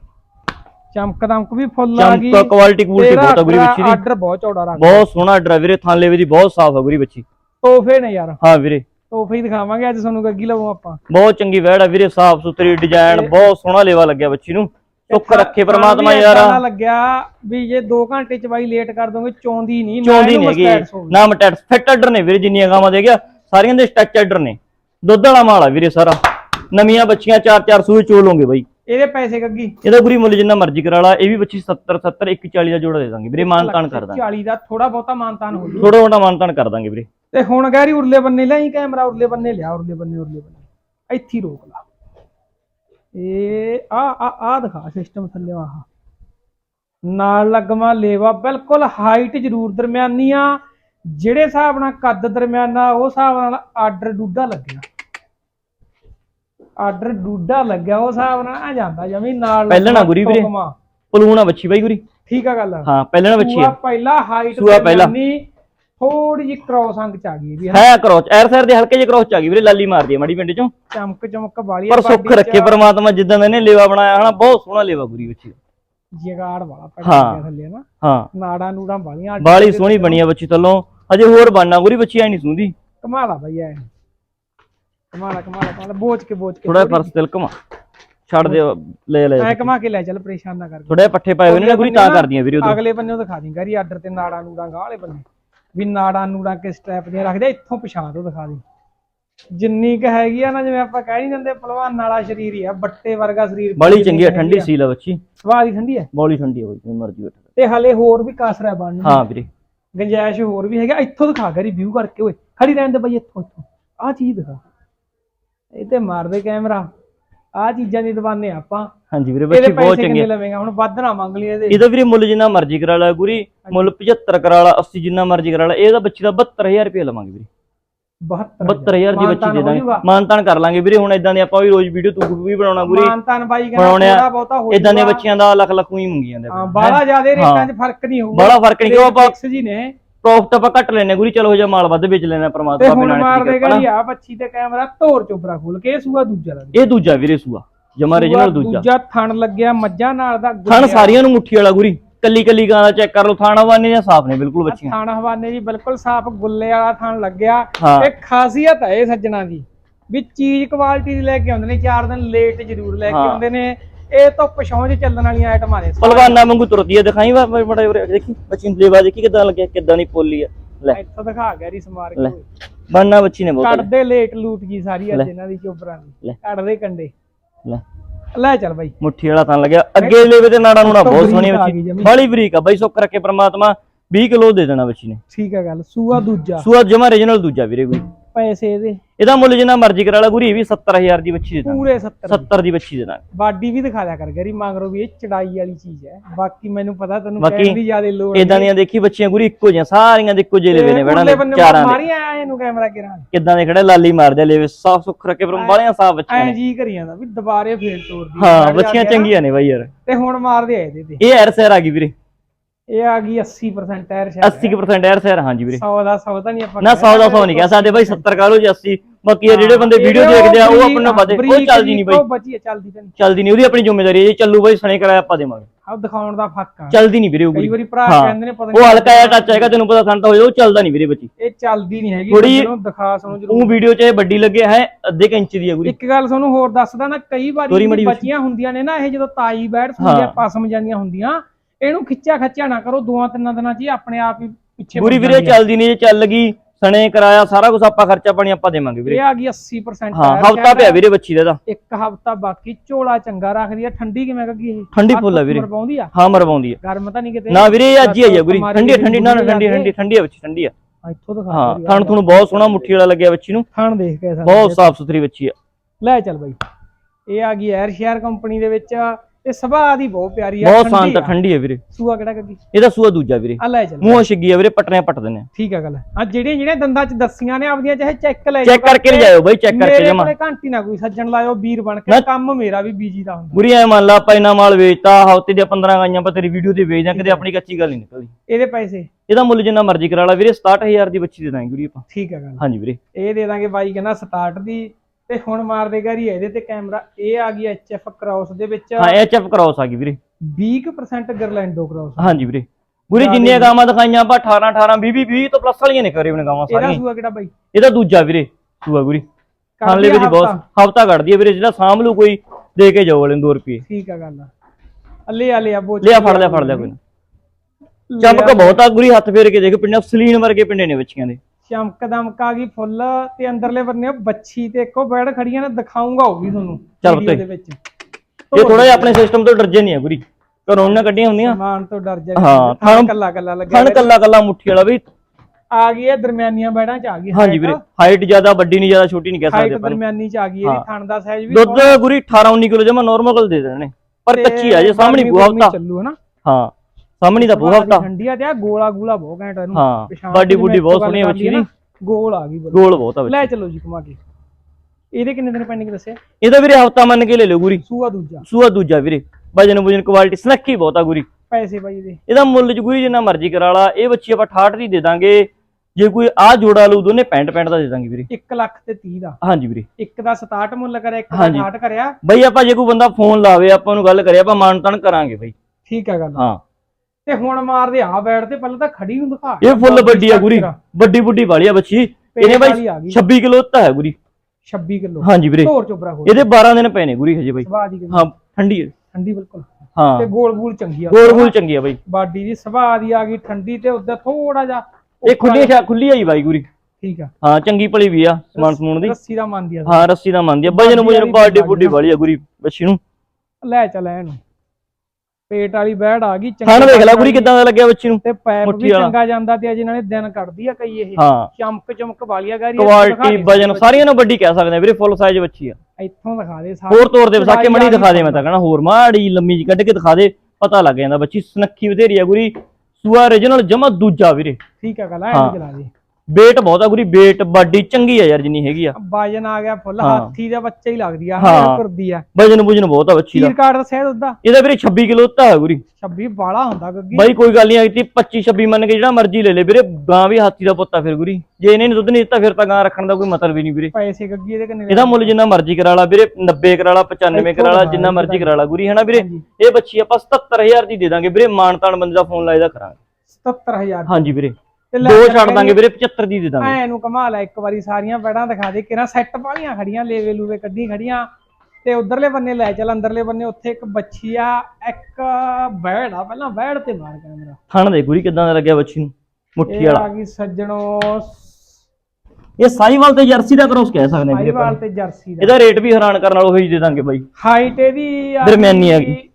ਚਮਕ ਦਮਕ ਵੀ ਫੁੱਲ ਆ ਗਈ। ਚਮਕ ਕੁਆਲਿਟੀ ਕੁਆਲਿਟੀ ਬਹੁਤ ਆ ਗੁਰੀ ਬੱਚੀ ਦੀ। ਆਰਡਰ ਬਹੁਤ ਚੌੜਾ ਰੱਖ। ਬਹੁਤ ਸੋਹਣਾ ਡਰਾ ਵੀਰੇ ਥਾਂ ਲੈਵੇ ਦੀ ਬਹੁਤ ਸਾਫ਼ ਆ ਗੁਰੀ ਬੱਚੀ। ਤੋਹਫੇ ਨੇ ਯਾਰ। ਹਾਂ ਵੀਰੇ। ਤੋਹਫੇ ਹੀ ਦਿਖਾਵਾਂਗੇ ਅੱਜ ਤੁਹਾਨੂੰ ਗੱਗੀ ਲਵਾਂ ਆਪਾਂ। ਬਹੁਤ ਚੰਗੀ ਵੈੜ ਆ ਵੀਰੇ ਸਾਫ਼ ਸੁਥਰੀ ਡਿਜ਼ਾਈਨ ਬਹੁਤ ਸੋਹਣਾ ਲੇਵਾ ਲੱਗਿਆ ਬੱਚੀ ਨੂੰ। ਸੁੱਖ ਰੱਖੇ ਪ੍ਰਮਾਤਮਾ ਯਾਰ। ਦਾ ਲੱਗਿਆ ਵੀ ਜੇ 2 ਘੰਟੇ ਚ ਬਾਈ ਲੇਟ ਕਰ ਦੋਗੇ ਚੌਂਦੀ ਨਹੀਂ ਨਾ ਚੋਂਦੀ ਨਹੀਂ ਹੈਗੀ। ਨਾ ਮਟੈਟਸ ਫਿੱਟ ਆਰਡਰ ਨੇ ਵੀਰੇ ਜਿੰਨੀਆਂ ਗਾਵਾਂ ਦੇ ਗਿਆ ਸਾਰੀਆਂ ਦੇ ਸਟੈਚ ਆਰਡਰ ਨੇ। ਦੁੱਧ ਵਾਲਾ ਮਾਲ ਆ ਵੀਰੇ ਸਾਰਾ। ਨਵੀਆਂ ਬੱਚੀਆਂ ਚਾਰ ਚਾਰ ਸੂਏ ਚੋਲੋਗੇ ਬਾਈ। ਇਹਦੇ ਪੈਸੇ ਗੱਗੀ ਇਹਦਾ ਗੁਰੀ ਮੁੱਲ ਜਿੰਨਾ ਮਰਜ਼ੀ ਕਰਾ ਲਾ ਇਹ ਵੀ ਬੱਚੀ 70 70 140 ਦਾ ਜੋੜਾ ਦੇ ਦਾਂਗੇ। ਵੀਰੇ ਮਾਨ ਤਾਨ ਕਰ ਦਾਂਗੇ। 40 ਦਾ ਥੋੜਾ ਬਹੁਤਾ ਮਾਨਤਾਨ ਹੋ ਜੂ। ਥੋੜਾ ਮੋਟਾ ਮਾਨ ਤਾਨ ਕਰ ਦਾਂਗੇ ਵੀਰੇ। ਤੇ ਹੁਣ ਗੈਰੀ ਉਰਲੇ ਬੰਨੇ ਲਿਆਈ ਕੈਮਰਾ ਉਰਲੇ ਬੰਨੇ ਲਿਆ ਉਰਲੇ ਬੰਨੇ ਉਰਲੇ ਬੰਨੇ। ਇੱਥੇ ਰੋਕ ਲਾ। ਇਹ ਆ ਆ ਆ ਦਿਖਾ ਸਿਸਟਮ ਥੱਲੇ ਆਹ। ਨਾਲ ਲੱਗਵਾ ਲੇਵਾ ਬਿਲਕੁਲ ਹਾਈਟ ਜ਼ਰੂਰ ਦਰਮਿਆਨੀ ਆ ਜਿਹੜੇ ਹਿਸਾਬ ਨਾਲ ਕੱਦ ਦਰਮਿਆਨਾ ਉਹ ਹਿਸਾਬ ਨਾਲ ਆਰਡਰ ਡੂਡਾ ਲੱਗਿਆ। ਆਰਡਰ ਡੂਡਾ ਲੱਗਿਆ ਉਹ ਹਿਸਾਬ ਨਾਲ ਆ ਜਾਂਦਾ ਜਮੀ ਨਾਲ ਪਹਿਲਾਂ ਨਾ ਗੁਰੀ ਵੀਰੇ। ਪਲੂਣਾ ਬੱਚੀ ਬਾਈ ਗੁਰੀ। ਠੀਕ ਆ ਗੱਲ। ਹਾਂ ਪਹਿਲਾਂ ਨਾ ਬੱਚੀ ਆ ਪਹਿਲਾ ਹਾਈਟ ਸੂਆ ਪਹਿਲਾ। ਥੋੜੀ ਜਿਹੀ ਕ੍ਰੋਸ ਅੰਗ ਚ ਆ ਗਈ ਵੀ ਹੈ ਕਰੋਚ ਐਰ ਸਰ ਦੇ ਹਲਕੇ ਜਿਹੇ ਕਰੋਚ ਚ ਆ ਗਈ ਵੀਰੇ ਲਾਲੀ ਮਾਰਦੀ ਆ ਮਾੜੀ ਪਿੰਡ ਚੋਂ। ਚਮਕ ਚਮਕ ਵਾਲੀ ਪਰ ਸੁੱਖ ਰੱਖੇ ਪ੍ਰਮਾਤਮਾ ਜਿੱਦਾਂ ਦਾ ਇਹਨੇ ਲੇਵਾ ਬਣਾਇਆ ਹਨਾ ਬਹੁਤ ਸੋਹਣਾ ਲੇਵਾ ਗੁਰੀ ਬੱਚੀ ਦਾ। ਜਗਾੜ ਵਾਲਾ ਪੜ ਹਾਂ। ਗਿਆ ਥੱਲੇ ਨਾ। ਹਾਂ। ਨਾੜਾਂ ਨੂੜਾਂ ਵਾਲੀਆਂ ਬਾਲੀ ਸੋਹਣੀ ਬਣੀ ਆ ਬੱਚੀ ਥੱਲੋਂ। ਹਜੇ ਹੋਰ ਬਣਨਾ ਗੁਰੀ ਬੱਚੀ ਐ ਨਹੀਂ ਸੁੰਦੀ ਕਮਾਲਾ ਭਈ ਐ। ਕਮਾਲਾ ਕਮਾਲਾ ਕਮਾਲਾ ਬੋਝ ਕੇ ਬੋਝ ਕੇ। ਥੋੜਾ ਫਰਸ ਤਿਲਕਮਾ ਛੱਡ ਦੇ ਲੈ ਲੈ। ਐ ਕਮਾ ਕੇ ਲੈ ਚੱਲ ਪਰੇਸ਼ਾਨ ਨਾ ਕਰ। ਥੋੜੇ ਪੱਠੇ ਪਾਏ ਹੋਏ ਨੇ ਨਾ ਗੁਰੀ ਤਾਂ ਕਰਦੀਆਂ ਵੀਰੇ ਉਦੋਂ। ਅਗਲੇ ਬੰਨੇ ਦਿਖਾ ਦੀ ਗਰੀ ਆਰਡਰ ਤੇ ਨਾੜਾਂ ਨੂੜਾਂ ਗਾਹ ਵਾਲੇ ਬੰਨੇ। ਵੀ ਨਾੜਾਂ ਨੂੜਾਂ ਕਿਸ ਟਾਈਪ ਦੀਆਂ ਰੱਖਦੇ ਆ, ਇੱਥੋਂ ਪਛਾਣ ਤੋਂ ਦਿਖਾ ਦੀ ਜਿੰਨੀ ਕ ਹੈਗੀ ਆ ਨਾ ਜਿਵੇਂ ਆਪਾਂ ਕਹਿ ਨਹੀਂ ਦਿੰਦੇ ਪਹਿਲਵਾਨ ਵਾਲਾ ਸਰੀਰ ਹੀ ਆ ਬੱਟੇ ਵਰਗਾ ਸਰੀਰ ਬਾਲੀ ਚੰਗੀ ਆ ਠੰਡੀ ਸੀਲ ਆ ਬੱਚੀ। ਸਵਾਦ ਹੀ ਠੰਡੀ ਹੈ ਬੋਲੀ ਠੰਡੀ ਆ ਬਾਈ ਜਿਵੇਂ ਮਰਜ਼ੀ ਬੈਠ ਤੇ ਹਲੇ ਹੋਰ ਵੀ ਕਾਸਰਾ ਬਣਨ ਹਾਂ ਵੀਰੇ। ਗੰਜਾਇਸ਼ ਹੋਰ ਵੀ ਹੈਗਾ ਇੱਥੋਂ ਦਿਖਾ ਕੇ ਰਿਵਿਊ ਕਰਕੇ ਓਏ ਖੜੀ ਰਹਿਣ ਦੇ ਬਈ ਇੱਥੋਂ ਇੱਥੋਂ। ਆਹ ਚੀਜ਼ ਦਿਖਾ। ਇਹ ਤੇ ਮਾਰ ਦੇ ਕੈਮਰਾ। ਆਹ ਚੀਜ਼ਾਂ ਦੀ ਦਵਾਨੇ ਆਪਾਂ। ਹਾਂਜੀ ਵੀਰੇ ਬੱਚੀ ਬਹੁਤ ਚੰਗੀ ਆ। ਲਵੇਂਗਾ? ਹੁਣ ਵੱਧ ਨਾ ਮੰਗ ਲਈ ਇਹਦੇ। ਇਹਦਾ ਵੀਰੇ ਮੁੱਲ ਜਿੰਨਾ ਮਰਜ਼ੀ ਕਰਾ ਲਾ ਗੁਰੀ। ਮੁੱਲ 75 ਕਰਾ ਲਾ 80 ਜਿੰਨਾ ਮਰਜ਼ੀ ਕਰਾ ਲਾ ਇਹਦਾ ਬੱਚੀ ਦਾ 72000 ਰੁਪਏ ਲਵਾਂਗੇ ਵੀਰੇ। 72 72000 ਦੀ ਬੱਚੀ ਦੇ ਦਾਂਗੇ। ਮਾਨਤਾਨ ਕਰ ਲਾਂਗੇ ਵੀਰੇ ਹੁਣ ਇਦਾਂ ਦੇ ਆਪਾਂ ਵੀ ਰੋਜ਼ ਵੀਡੀਓ ਤੂੰ ਵੀ ਬਣਾਉਣਾ ਗੁਰੀ ਮਾਨਤਾਨ ਬਾਈ ਕਹਿੰਦਾ। ਥੋੜਾ ਬਹੁਤਾ ਹੋ ਇਦਾਂ ਜਾਊਗਾ। ਬੱਚੀਆਂ ਦਾ ਲੱਖ ਲੱਖ ਹੀ ਮੰਗੀ ਜਾਂਦੇ ਹਾਂ ਬਾਲਾ ਜ਼ਿਆਦਾ ਰੇਟਾਂ 'ਚ ਫ਼ਰਕ ਨਹੀਂ ਹੋਊਗਾ। ਬੜਾ ਫ਼ਰਕ ਨਹੀਂ ਕਿਉਂ ਆਪਾਂ ਫਿਕਸ ਜੀ ਨੇ। ਪ੍ਰੋਫਿਟ ਆਪਾਂ ਘੱਟ ਲੈਨੇ ਗੁਰੀ ਚਲੋ ਹੋ ਜਾ ਮਾਲ ਵੱਧ ਵੇਚ ਲੈਣਾ ਪ੍ਰਮਾਤਮਾ ਬਿਨਾਂ ਮਾਰ ਦੇਗਾ ਜੀ ਆ ਬੱਚੀ ਤੇ ਕੈਮਰਾ ਧੋਰ ਚੋਬਰਾ ਖੋਲ ਕੇ ਇਹ ਸੂਆ ਦੂਜਾ ਲੱਗ ਇਹ ਦੂਜਾ ਵੀਰੇ ਸੂਆ ਜਮਾ ਰੀਜਨਲ ਦੂਜਾ। ਦੂਜਾ ਥਣ ਲੱਗਿਆ ਮੱਝਾਂ ਨਾਲ ਦਾ ਥਣ ਸਾਰੀਆਂ ਨੂੰ ਮੁੱਠੀ ਵਾਲਾ ਗੁਰੀ। ਕੱਲੀ ਕੱਲੀ ਗਾਂ ਦਾ ਚੈੱਕ ਕਰ ਲਓ ਥਾਣਾ ਵਾਨੇ ਜਾਂ ਸਾਫ਼ ਨੇ? ਬਿਲਕੁਲ ਬੱਚੀਆਂ ਥਣ ਹਵਾਨੇ ਜੀ ਬਿਲਕੁਲ ਸਾਫ਼ ਗੁੱਲੇ ਵਾਲਾ ਥਣ ਲੱਗਿਆ। ਹਾਂ। ਇਹ ਖਾਸੀਅਤ ਹੈ ਇਹ ਸੱਜਣਾ ਦੀ ਵੀ ਚੀਜ਼ ਕੁਆਲਿਟੀ ਦੀ ਲੈ ਕੇ ਆਉਂਦੇ ਨੇ ਚਾਰ ਦਿਨ ਲੇਟ ਜ਼ਰੂਰ ਲੈ ਕੇ ਹਾਂ। ਆਉਂਦੇ ਨੇ। ਇਹ ਤੋਂ ਪਛੌਂਝ ਚੱਲਣ ਵਾਲੀਆਂ ਆਈਟਮਾਂ ਨੇ। ਪਹਿਲਵਾਨਾਂ ਵਾਂਗੂ ਤੁਰਦੀ ਆ ਦਿਖਾਈ ਵਾ ਬੜਾ ਦੇਖੀ ਬੱਚੀ ਨੂੰ ਲੇਵਾ ਦੇਖੀ ਕਿਦਾਂ ਲੱਗਿਆ ਕਿਦਾਂ ਦੀ ਪੋਲੀ ਆ। ਲੈ। ਇੱਥੋਂ ਦਿਖਾ ਗਿਆ ਰੀ ਸਮਾਰ ਲੈ। ਬੰਨਾ ਬੱਚੀ ਨੇ ਬਹੁਤ। ਕੱਢਦੇ ਲੇਟ ਲੂਟ ਜੀ ਸਾਰੀ ਅੱਜ ਲੈ। ਇਹਨਾਂ ਦੀ ਚੋਬਰਾਂ ਦੀ। ਲੈ। ਕੱਢਦੇ ਕੰਡੇ। ਲੈ। ਲੈ ਚੱਲ ਬਾਈ। ਮੁੱਠੀ ਵਾਲਾ ਤਾਂ ਲੱਗਿਆ। ਅੱਗੇ ਲੇਵੇ ਤੇ ਨਾੜਾ ਨੂੜਾ ਬਹੁਤ ਬਰੀਕ ਸੋਹਣੀ ਆ ਬੱਚੀ। ਬਾਲੀ ਬਰੀਕ ਆ ਬਾਈ ਸੁੱਕ ਰੱਖੇ ਪ੍ਰਮਾਤਮਾ 20 ਕਿਲੋ ਦੇ ਦੇਣਾ ਬੱਚੀ ਨੇ। ਠੀਕ ਹੈ ਗੱਲ ਸੂਆ ਦੂਜਾ। ਸੂਆ ਜਮਾ ਰੀਜਨਲ ਦੂਜਾ ਵੀਰੇ ਕੋਈ। ਪੈਸੇ ਇਹਦੇ। ਇਹਦਾ ਮੁੱਲ ਜਿੰਨਾ ਮਰਜ਼ੀ ਕਰਾ ਲਾ ਗੁਰੀ ਇਹ ਵੀ 70000 ਦੀ ਬੱਚੀ ਦੇ ਦਾਂਗੇ। ਪੂਰੇ 70 70 ਦੀ ਬੱਚੀ ਦੇ ਦਾਂਗੇ। ਬਾਡੀ ਵੀ ਦਿਖਾ ਦਿਆ ਕਰ ਗਰੀ ਮੰਗਰੋ ਵੀ ਇਹ ਚੜਾਈ ਵਾਲੀ ਚੀਜ਼ ਹੈ। ਬਾਕੀ ਮੈਨੂੰ ਪਤਾ ਤੈਨੂੰ ਕਹਿਣ ਦੀ ਜ਼ਿਆਦਾ ਲੋੜ ਇਦਾਂ ਦੀਆਂ ਦੇਖੀ ਬੱਚੀਆਂ ਗੁਰੀ ਇੱਕੋ ਜਿਹੀਆਂ ਸਾਰੀਆਂ ਦੇ ਇੱਕੋ ਜਿਹੇ ਲੇਵੇ ਨੇ ਬੈਣਾ ਚਾਰਾਂ ਦੇ। ਮਾਰੀ ਆਇਆ ਇਹਨੂੰ ਕੈਮਰਾ ਕਿਰਾਂ ਕਿੱਦਾਂ ਦੇ ਖੜੇ ਲਾਲੀ ਮਾਰਦੇ ਲੇਵੇ ਸਾਫ਼ ਸੁੱਖ ਰੱਖੇ ਪਰ ਬਾਲੀਆਂ ਸਾਫ਼ ਬੱਚੀਆਂ ਐ ਜੀ ਕਰੀ ਜਾਂਦਾ ਵੀ ਦੁਬਾਰੇ ਫੇਰ ਤੋੜਦੀ ਹਾਂ ਬੱਚੀਆਂ ਚੰਗੀਆਂ ਨੇ। ਬਾਈ ਯਾਰ। ਤੇ ਹੁਣ ਮਾਰਦੇ ਆ ਇਹਦੇ ਤੇ। ਇਹ ਐਰ ਸੈਰ ਆ ਗਈ ਵੀਰੇ। ਇਹ ਆ ਗਈ 80% ਟਾਇਰ ਸ਼ਾਇਦ 80% ਐਰ ਸੈਰ ਹਾਂਜੀ ਵੀਰੇ। 100 ਦਾ 100 ਤਾਂ ਨਹੀਂ ਆਪਾਂ ਨਾ 100 ਦਾ 100 ਨਹੀਂ ਕਿਹਾ ਸਾਡੇ ਬਾਈ 70 ਕਾ ਲੋ ਜੀ 80 ਬਾਕੀ ਜਿਹੜੇ ਬੰਦੇ ਵੀਡੀਓ ਦੇਖਦੇ ਆ ਉਹ ਆਪਣੇ ਵਧੇ। ਉਹ ਚੱਲਦੀ ਨਹੀਂ ਬਾਈ। ਉਹ ਬਚੀ ਚੱਲਦੀ ਤਾਂ ਨਹੀਂ। ਚੱਲਦੀ ਨਹੀਂ ਉਹਦੀ ਆਪਣੀ ਜ਼ਿੰਮੇਵਾਰੀ ਹੈ ਜੇ ਚੱਲੂ ਬਾਈ ਸਣੇ ਕਰਾਇਆ ਆਪਾਂ ਦੇਵਾਂਗੇ ਆਹ ਦਿਖਾਉਣ ਦਾ ਫੱਕ ਆ। ਚੱਲਦੀ ਨਹੀਂ ਵੀਰੇ ਉਹ ਕਈ ਵਾਰੀ ਭਰਾ। ਕਹਿੰਦੇ ਨੇ ਪਤਾ ਉਹ ਹਲਕਾ ਜਿਹਾ ਟੱਚ ਹੈਗਾ ਤੈਨੂੰ ਪਤਾ ਸੰਤਾ ਹੋ ਜਾ ਉਹ ਚੱਲਦਾ ਨਹੀਂ ਵੀਰੇ ਬੱਚੀ। ਇਹ ਚੱਲਦੀ ਨਹੀਂ ਹੈਗੀ ਜਦੋਂ ਦਿਖਾ ਸਾਨੂੰ ਜ਼ਰੂਰ। ਉਹ ਵੀਡੀਓ 'ਚ ਇਹ ਵੱਡੀ ਲੱਗਿਆ ਹੈ ਅੱਧੇ ਇੰਚ ਦੀ ਹੈ ਗੁਰੀ ਇੱਕ ਗੱਲ ਤੁਹਾਨੂੰ ਹੋਰ ਦੱਸਦਾ ਨਾ ਕਈ ਵਾਰੀ ਬੱਚੀਆਂ ਹੁੰਦੀਆਂ ਨੇ ਨਾ ਇਹ ਜਦੋਂ ਤਾਈ ਬੈਠ ਹੁੰਦੀਆਂ। ਪਸਮ ਜਾਂਦੀਆਂ ਹੁੰਦੀਆਂ ਇਹਨੂੰ ਖਿੱਚਿਆ ਖੱਚਿਆ ਨਾ ਕਰੋ ਦੋਆਂ ਤਿੰਨਾਂ ਦਿਨਾਂ 'ਚ ਹੀ ਆਪਣੇ ਆਪ ਹੀ ਪਿੱਛੇ ਮੁੜ ਵੀਰੇ ਜਾਂਦੀ। ਚੱਲਦੀ ਨਹੀਂ ਜੇ ਚੱਲ ਗਈ ਸਣੇ ਕਰਾਇਆ ਸਾਰਾ ਕੁਝ ਆਪਾਂ ਖਰਚਾ ਪਾਣੀ ਆਪਾਂ ਦੇਵਾਂਗੇ ਇਹ ਵੀਰੇ ਆ ਗਈ 80% ਹਾਂ ਟਾਇਰ ਹਫਤਾ। ਪਿਆ ਵੀਰੇ ਬੱਚੀ ਦਾ ਇਹਦਾ। ਇੱਕ ਹਫਤਾ ਬਾਕੀ ਝੋਲਾ ਚੰਗਾ ਰੱਖਦੀ ਆ। ਠੰਡੀ ਕਿਵੇਂ ਕੱਗੀ ਇਹ? ਠੰਡੀ ਹੱਥ ਫੁੱਲ ਆ ਵੀਰੇ। ਮਰਵਾਉਂਦੀ ਆ? ਹਾਂ ਮਰਵਾਉਂਦੀ ਹੈ ਗਰਮ ਤਾਂ ਨਹੀਂ ਕਿਤੇ। ਨਾ ਵੀਰੇ ਇਹ ਅੱਜ ਹੀ ਆਈ ਆ ਗੁਰੀ ਠੰਡੀ ਆ, ਠੰਡੀ ਨਾ ਬੁਰੀ ਠੰਡੀ। ਠੰਡੀ ਠੰਡੀ ਆ ਬੱਚੀ ਠੰਡੀ ਆ। ਆ ਇੱਥੋਂ ਦਿਖਾ ਹਾਂ ਥਣ ਤੁਹਾਨੂੰ ਬਹੁਤ ਸੋਹਣਾ ਮੁੱਠੀ ਵਾਲਾ ਲੱਗਿਆ ਬੱਚੀ ਨੂੰ। ਥਣ ਦੇਖ ਕੇ ਸਾਨੂੰ ਬਹੁਤ ਸਾਫ਼ ਸੁਥਰੀ ਬੱਚੀ ਆ। ਲੈ ਚੱਲ ਬਾਈ। ਇਹ ਆ ਗਈ 에ਅਰ ਸ਼ੇਅਰ ਕੰਪਨੀ ਦੇ ਵਿੱਚ ਤੇ ਸੁਭਾਅ ਦੀ ਬਹੁਤ ਪਿਆਰੀ ਆ ਬਹੁਤ ਸ਼ਾਂਤ ਆ ਆ। ਠੰਡੀ ਆ ਵੀਰੇ। ਸੂਆ ਕਿਹੜਾ ਕੱਗੀ? ਇਹਦਾ ਸੂਆ ਦੂਜਾ ਵੀਰੇ। ਆ ਲੈ ਚੱਲ। ਮੂੰਹ ਛਿੱਗੀ ਆ ਵੀਰੇ ਪਟਨੇ ਪੱਟ ਦਿੰਨੇ ਠੀਕ ਆ ਗੱਲ। ਆ ਜਿਹੜੀਆਂ ਜਿਹੜੀਆਂ ਦੰਦਾਂ ਚ ਦੱਸੀਆਂ ਨੇ ਆਪਦੀਆਂ ਚਾਹੇ ਚੈੱਕ ਲੈ ਚੈੱਕ ਕਰਕੇ ਨਹੀਂ ਜਾਇਓ ਬਾਈ ਚੈੱਕ ਕਰਕੇ ਮੇਰੇ ਜਮਾ। ਕੋਲੇ ਘੰਟੀ ਨਾ ਕੋਈ ਸੱਜਣ ਲਾਇਓ ਵੀਰ ਬਣ ਕੇ ਕੰਮ ਮੇਰਾ ਵੀ ਬੀਜੀ ਦਾ ਹੁੰਦਾ। ਗੁਰੀ ਐ ਮੰਨ ਲਾ ਆਪਾਂ ਇੰਨਾ ਮਾਲ ਵੇਚਤਾ ਹਫ਼ਤੇ ਦੀਆਂ 15 ਗਾਈਆਂ ਆਪਾਂ ਤੇਰੀ ਵੀਡੀਓ ਤੇ ਵੇਚਦਾ ਕਦੇ ਆਪਣੀ ਕੱਚੀ ਗੱਲ ਨਹੀਂ ਨਿਕਲਦੀ। ਇਹਦੇ ਪੈਸੇ? ਇਹਦਾ ਮੁੱਲ ਜਿੰਨਾ ਮਰਜ਼ੀ ਕਰਾ ਲਾ ਵੀਰੇ 67000 ਦੀ ਬੱਚੀ ਦੇ ਦਾਂਗੇ ਗੁਰੀ ਆਪਾਂ। ਠੀਕ ਆ ਗੱਲ। ਹਾਂਜੀ ਵੀਰੇ। ਇਹ ਦੇ ਦਾਂਗੇ ਬਾਈ ਕਹਿੰਦਾ 67 ਦੀ ਤੇ ਹੁਣ ਮਾਰ ਦੇਗਾ ਰੀ ਇਹਦੇ ਤੇ ਕੈਮਰਾ ਇਹ ਆ ਗਈ ਐਚਐਫ ਕ੍ਰਾਸ ਦੇ ਵਿੱਚ। ਹਾਂ ਚੈਪ ਕਰਾਉਸ ਆ ਗਈ ਵੀਰੇ। 20% ਗਰਲੈਂਡੋ ਕ੍ਰਾਸ ਹਾਂਜੀ ਵੀਰੇ। ਗੁਰੀ ਜਿੰਨੀਆਂ ਗਾਵਾਂ ਦਿਖਾਈਆਂ ਆਪਾਂ 18 18 20 20 ਤੋਂ ਪਲੱਸ ਵਾਲੀਆਂ ਨੇ ਕਰੇ ਉਹਨੇ ਗਾਵਾਂ ਇਹਦਾ ਸਾਰੀਆਂ। ਸੂਆ ਕਿਹੜਾ ਬਾਈ? ਇਹਦਾ ਦੂਜਾ ਵੀਰੇ ਸੂਆ ਗੁਰੀ ਕਰ ਖਾਣ ਲਈ ਲਿਆ ਵੀ ਬਹੁਤ ਹਫ਼ਤਾ? ਕੱਢਦੀ ਹੈ ਵੀਰੇ ਜਿਹੜਾ ਸਾਂਭ ਲੂ ਕੋਈ ਦੇ ਕੇ ਜਾਓ ਨੂੰ 2 ਰੁਪਏ। ਠੀਕ ਆ ਗੱਲ ਆ। ਅੱਲੇ ਆ ਲਿਆ ਬੋਚ ਲਿਆ ਫੜ ਲਿਆ ਫੜ ਲਿਆ ਕੋਈ ਚਮਕ ਬਹੁਤ ਆ ਗੁਰੀ ਹੱਥ ਫੇਰ ਕੇ ਦੇਖ ਪਿੰਡਾਂ ਸਲੀਨ ਵਰਗੇ ਪਿੰਡੇ ਨੇ ਬੱਚੀਆਂ ਦੇ। ਚਮਕ ਦਮਕ ਆ ਗਈ ਫੁੱਲ ਤੇ ਅੰਦਰਲੇ ਬੰਨੇ ਬੱਚੀ ਤੇ ਇੱਕੋ ਬੈੜ ਖੜੀਆਂ ਨੇ ਦਿਖਾਉਂਗਾ ਉਹ ਵੀ ਤੁਹਾਨੂੰ ਚੱਲ ਉੱਤੇ। ਦੇ ਵਿੱਚ। ਇਹ ਥੋੜਾ ਜਿਹਾ ਆਪਣੇ ਸਿਸਟਮ ਤੋਂ ਡਰਜੇ ਨਹੀਂ ਆ ਗੁਰੀ। ਘਰੋਂ ਕੱਢੀਆਂ ਹੁੰਦੀਆਂ। ਸਮਾਨ ਤੋਂ ਡਰ ਜਾ ਹਾਂ, ਥਣ ਕੱਲਾ ਕੱਲਾ ਲੱਗਿਆ ਥਣ ਕੱਲਾ ਕੱਲਾ ਮੁੱਠੀ ਵਾਲਾ ਵੀ। ਆ ਗਈ ਇਹ ਦਰਮਿਆਨੀਆਂ ਬੈੜਾਂ ਚ ਆ ਗਈ ਹਾਂਜੀ ਵੀਰੇ ਹਾਈਟ ਜ਼ਿਆਦਾ ਵੱਡੀ ਨਹੀਂ ਜ਼ਿਆਦਾ ਛੋਟੀ ਨਹੀਂ ਕਹਿ ਸਕਦੇ ਆਪਾਂ ਦਰਮਿਆਨੀ ਚ ਆ ਗਈ ਇਹਦੀ ਹਾਂ। ਥਣ ਦਾ ਸਾਈਜ਼ ਵੀ ਦੁੱਧ ਗੁਰੀ 18 19 ਕਿਲੋ ਜਮਾ ਨਾਰਮਲ ਦੇ ਦੇਣੇ ਪਰ ਕੱਚੀ ਆ ਜੇ ਸਾਹਮਣੇ ਗਰਮੀ ਬੂਹਾ ਗੁਰਮੀ ਹਫਤਾ ਚੱਲੂ ਹਨਾ ਹਾਂ। ਸਾਹਮਣੇ ਦਾ ਬੂਹਾ ਸੁਭਾਅ ਦੀ ਹਫਤਾ ਠੰਡੀ ਆ ਤੇ ਆ ਗੋਲਾ ਗੂਲਾ ਬਹੁਤ ਘੈਂਟ ਇਹਨੂੰ। ਹਾਂ, ਬਾਡੀ ਬੂਡੀ ਬਹੁਤ ਸੋਹਣੀ ਗੱਲ ਬੱਚੀ ਦੀ। ਗੋਲ ਆ ਗਈ ਗੋਲ ਬਹੁਤ ਆ ਵਿੱਚ ਲੈ ਚਲੋ ਜੀ ਘੁਮਾ ਕੇ। ਇਹਦੇ ਕਿੰਨੇ ਦਿਨ ਪੈਂਡਿੰਗ ਦੱਸਿਆ? ਇਹਦਾ ਵੀਰੇ ਹਫਤਾ ਮੰਨ ਕੇ ਲੈ ਲਿਓ ਗੁਰੀ ਸੂਆ ਦੂਜਾ। ਸੂਆ ਦੂਜਾ ਵੀਰੇ। ਵਜਨ ਵਜਨ ਕੁਆਲਿਟੀ ਸਨੱਖੀ ਬਹੁਤ ਆ ਗੁਰੀ ਪੈਸੇ ਬਾਈ ਦੇ। ਇਹਦਾ ਮੁੱਲ ਚ ਗੁਰੀ ਜਿੰਨਾ ਮਰਜ਼ੀ ਕਰਾ ਲਾ। ਇਹ ਬੱਚੀ ਆਪਾਂ 68 ਦੀ ਦੇ ਦਾਂਗੇ। ਜੇ ਕੋਈ ਆ ਜੋੜਾ ਲੂ ਦੋਨੇ 65 65 ਦਾ ਦੇ ਦਾਂਗੇ ਵੀਰੇ। 1 ਲੱਖ ਤੇ 30 ਦਾ। ਹਾਂਜੀ ਵੀਰੇ। ਇੱਕ ਦਾ 67 ਮੁੱਲ ਕਰਿਆ ਇੱਕ ਦਾ ਹਾਂਜੀ। 68 ਕਰਿਆ। ਬਈ ਆਪਾਂ ਜੇ ਕੋਈ ਬੰਦਾ ਫੋਨ ਲਾਵੇ ਆਪਾਂ ਨੂੰ ਗੱਲ ਕਰੇ ਆਪਾਂ ਮਾਨਤਨ ਕਰਾਂਗੇ ਬਈ। ਠੀਕ ਆ ਗੱਲ। ਹਾਂ। ਤੇ ਹੁਣ ਮਾਰਦੇ ਆ ਬੈਠ ਤੇ ਪਹਿਲਾਂ ਤਾਂ ਖੜੀ ਨੂੰ ਦਿਖਾ। ਇਹ ਫੁੱਲ ਵੱਡੀ ਆ ਗੁਰੀ ਵੱਡੀ ਬੁੱਢੀ ਵਾਲੀ ਆ ਬੱਚੀ। ਇਹਨੇ ਬਾਈ ਆ ਗਈ। 26 ਕਿਲੋ ਤਾਂ ਹੈ ਗੁਰੀ। 26 ਕਿਲੋ। ਹਾਂਜੀ ਵੀਰੇ। ਢੋਰ ਚੋਬਰਾ ਹੋ ਇਹਦੇ 12 ਦਿਨ ਪਏ ਨੇ ਗੁਰੀ ਹਜੇ ਬਾਈ? ਹਾਂ ਠੰਡੀ ਹੈ। ਠੰਡੀ ਬਿਲਕੁਲ। ਤੇ ਹਾਂ ਗੋਲ ਗੋਲ ਚੰਗੀ ਆ। ਗੋਲ ਗੋਲ ਚੰਗੀ ਆ ਬਾਈ। ਬਾਡੀ ਦੀ ਸੁਭਾਅ ਦੀ ਆ ਗਈ ਠੰਡੀ ਤੇ ਉੱਧਰ ਥੋੜਾ ਜਿਹਾ ਇਹ ਖੁੱਲੀ ਛਾ ਖੁੱਲੀ ਆਈ ਬਾਈ ਗੁਰੀ। ਠੀਕ ਆ। ਹਾਂ ਚੰਗੀ ਭਲੀ ਵੀ ਆ ਸਮਾਨ ਸਮੂਨ ਦੀ। ਰੱਸੀ ਦਾ ਮੰਨਦੀ ਆ। ਹਾਂ ਰੱਸੀ ਦਾ ਮੰਨਦੀ ਆ। ਵਜਨ ਵਜਨ ਬਾਡੀ ਬੁੱਢੀ ਵਾਲੀ ਆ ਗੁਰੀ ਬੱਚੀ ਨੂੰ। ਲੈ ਚੱਲ ਇਹਨੂੰ। ਪੇਟ ਵਾਲੀ ਬੈੜ ਆ ਗਈ ਖਾਣ ਵੇਖ ਲੈ ਗੁਰੀ ਕਿਦਾਂ ਦਾ ਲੱਗਿਆ ਬੱਚੀ ਨੂੰ। ਤੇ ਪੈਪ ਮੁੱਠੀ ਵੀ ਵਾਲਾ। ਚੰਗਾ ਜਾਂਦਾ ਤੇ ਅਜ ਇਹਨਾਂ ਨੇ ਦਿਨ ਕੱਢਦੀ ਆ ਕਈ ਇਹ। ਹਾਂ। ਚਮਕ ਚਮਕ ਵਾਲੀਆ ਗਾਰੀ ਕੁਆਲਿਟੀ ਵਜਨ ਸਾਰੀਆਂ ਨੂੰ ਵੱਡੀ ਕਹਿ ਸਕਦੇ ਆ ਵੀਰੇ ਫੁੱਲ ਸਾਈਜ਼ ਬੱਚੀ ਆ। ਇੱਥੋਂ ਦਿਖਾ ਦੇ ਸਾਰੇ। ਹੋਰ ਤੋਰ ਚੜਾਈ ਮਣੀ ਵਾਲੀ ਦਿਖਾ ਦੇ ਮੈਂ ਤਾਂ ਕਹਣਾ ਹੋਰ ਮਾੜੀ ਲੰਮੀ ਜੀ ਕੱਢ ਕੇ ਦਿਖਾ ਦੇ ਪਤਾ ਲੱਗ ਜਾਂਦਾ ਬੱਚੀ ਸੁਨੱਖੀ ਬਥੇਰੀ ਆ ਗੁਰੀ। ਸੂਆ origignal ਜਮਾ ਦੂਜਾ ਵੀਰੇ। ਠੀਕ ਆ ਗੱਲ ਐ ਹਾਂ। ਚਲਾ ਦੇ। Weight ਬਹੁਤ ਆ ਗੁਰੀ weight ਬਾਡੀ ਚੰਗੀ ਆ ਯਾਰ ਜਿੰਨੀ ਹੈਗੀ ਆ। ਬਾਜਨ ਆ ਗਿਆ ਫੁੱਲ। ਹਾਥੀ ਦਾ ਬੱਚਾ ਹੀ ਲੱਗਦੀ ਆ ਹਾਂ। ਕਰਦੀ ਆ। ਵਜਨ ਵਜਨ ਬਹੁਤ ਆ ਬੱਚੀ ਦਾ। ਕਾਰਡ ਦੱਸਿਆ ਦੁੱਧਾ ਇਹਦਾ ਵੀਰੇ 26 ਕਿਲੋ ਤਾਂ ਹੈ ਗੁਰੀ। 26 ਬਾਲਾ ਹੁੰਦਾ ਗੱਗੀ। ਬਾਈ ਕੋਈ ਗੱਲ ਨਹੀਂ ਆਈ 25 26 ਮੰਨ ਕੇ ਜਿਹੜਾ ਮਰਜ਼ੀ ਲੈ ਲੈ ਵੀਰੇ ਗਾਂ ਵੀ ਹਾਥੀ ਦਾ ਪੁੱਤ ਆ ਫਿਰ ਗੁਰੀ। ਜੇ ਇਹਨੇ ਦੁੱਧ ਨਹੀਂ ਦਿੱਤਾ ਫਿਰ ਤਾਂ ਗਾਂ ਰੱਖਣ ਦਾ ਕੋਈ ਮਤਲਬ ਹੀ ਨਹੀਂ ਵੀਰੇ। ਪੈਸੇ ਗੱਗੀ ਇਹਦੇ ਕਿੰਨੇ ਇਹਦਾ ਮੁੱਲ ਜਿੰਨਾ ਮਰਜ਼ੀ ਕਰਾ ਲਾ ਵੀਰੇ 90 ਕਰਾ ਲਾ 95 ਕਰਾ ਲਾ ਜਿੰਨਾ ਮਰਜ਼ੀ ਕਰਾ ਲਾ ਗੁਰੀ ਹੈ ਨਾ ਵੀਰੇ। ਇਹ ਬੱਚੀ ਆਪਾਂ 77000 ਦੀ ਦੇ ਦਾਂਗੇ ਵੀਰੇ ਮਾਨਤਾਨ ਬੰਦੇ ਦਾ ਫੋਨ ਲਾਇਦਾ ਕਰਾਂਗੇ। 77000 ਹਾਂਜੀ ਵੀਰੇ। ਤੇ ਲੈ ਦੋ ਛੱਡ ਦਾਂਗੇ ਵੀਰੇ 75 ਦੀ ਦੇ ਦਾਂਗੇ। ਐ ਨੂੰ ਕਮਾ ਲੈ ਇੱਕ ਵਾਰੀ ਸਾਰੀਆਂ ਬੈੜਾਂ ਦਿਖਾ ਦੇ ਕਿਹੜਾ ਸੈੱਟ ਵਾਲੀਆਂ ਖੜੀਆਂ ਲੇਵੇ ਲੂਵੇ ਕੱਢੀ ਖੜੀਆਂ। ਤੇ ਉਧਰਲੇ ਬੰਨੇ ਲੈ ਚੱਲ ਅੰਦਰਲੇ ਬੰਨੇ ਉੱਥੇ ਇੱਕ ਬੱਚੀ ਆ ਇੱਕ ਬੈੜ ਆ ਪਹਿਲਾਂ ਬੈੜ ਤੇ ਮਾਰ ਕੈਮਰਾ ਥਣ ਦੇ ਗੁਰੀ ਕਿਦਾਂ ਦਾ ਲੱਗਿਆ ਬੱਚੀ ਨੂੰ? ਮੁੱਠੀ ਆ ਵਾਲਾ। ਗਈ ਸੱਜਣੋ ਇਹ ਸਾਈਵਾਲ ਤੇ ਜਰਸੀ ਦਾ ਕ੍ਰੋਸ ਕਹਿ ਸਕਦੇ ਆ ਵੀਰੇ ਸਾਈਵਾਲ। ਤੇ ਜਰਸੀ ਦਾ। ਇਹਦਾ ਰੇਟ ਵੀ ਹੈਰਾਨ ਕਰਨ ਵਾਲਾ ਉਹੀ ਦੇ ਦਾਂਗੇ ਬਾਈ। ਹਾਈਟ ਇਹਦੀ ਆ ਦਰਮਿਆਨੀ ਆ ਗਈ।